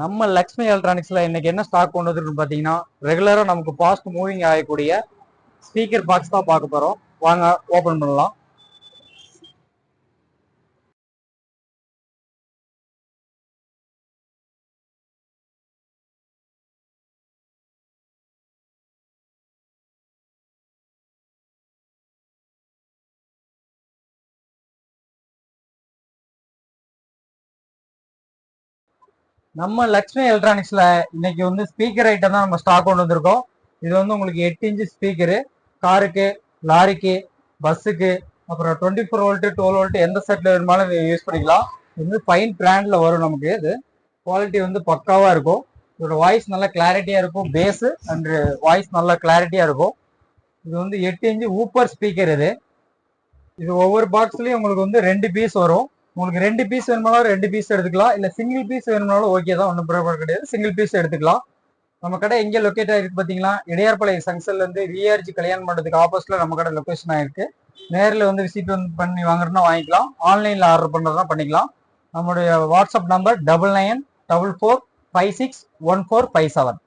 நம்ம லக்ஷ்மி எலக்ட்ரானிக்ஸ்ல இன்னைக்கு என்ன ஸ்டாக் கொண்டு வந்துருக்குன்னு பாத்தீங்கன்னா ரெகுலரா நமக்கு பாஸ்ட் மூவிங் ஆகக்கூடிய ஸ்பீக்கர் பாக்ஸ் தான் பார்க்க போறோம். வாங்க ஓபன் பண்ணலாம். நம்ம லக்ஷ்மி எலக்ட்ரானிக்ஸ்ல இன்னைக்கு வந்து ஸ்பீக்கர் ஐட்டம் தான் நம்ம ஸ்டாக் கொண்டு வந்திருக்கோம். இது வந்து உங்களுக்கு எட்டு இன்ச்சு ஸ்பீக்கரு காருக்கு லாரிக்கு பஸ்ஸுக்கு அப்புறம் twenty four volt twelve volt எந்த செட்ல வேணுமாலும் யூஸ் பண்ணிக்கலாம். இது வந்து ஃபைன் பிராண்ட்ல வரும் நமக்கு இது. குவாலிட்டி வந்து பக்காவா இருக்கும். இதோட வாய்ஸ் நல்லா கிளாரிட்டியா இருக்கும். பேஸு அண்ட் வாய்ஸ் நல்லா கிளாரிட்டியா இருக்கும். இது வந்து எட்டு இன்ச்சு ஊப்பர் ஸ்பீக்கர் இது. இது ஒவ்வொரு பாக்ஸ்லயும் உங்களுக்கு வந்து ரெண்டு பீஸ் வரும். உங்களுக்கு ரெண்டு பீஸ் வேணுமானாலும் ரெண்டு பீஸ் எடுத்துக்கலாம். இல்லை சிங்கிள் பீஸ் வேணும்னாலும் ஓகே தான் ஒன்றும் ப்ராப்ளம் கிடையாது. சிங்கிள் பீஸ் எடுத்துக்கலாம். நம்ம கடை எங்கே லொக்கேட் ஆகிருக்கு பார்த்தீங்களா இடையார்பாளைய சங்ஷன்ல இருந்து விஆர்ஜி கல்யாணம் பண்ணுறதுக்கு ஆப்போசிட்ல நம்ம கடை லொக்கேஷன் ஆயிருக்கு. நேரில் வந்து விசிட் வந்து பண்ணி வாங்குறதுனா வாங்கிக்கலாம். ஆன்லைனில் ஆர்டர் பண்ணுறதுனா பண்ணிக்கலாம். நம்மளுடைய WhatsApp number double nine double four five six one four five seven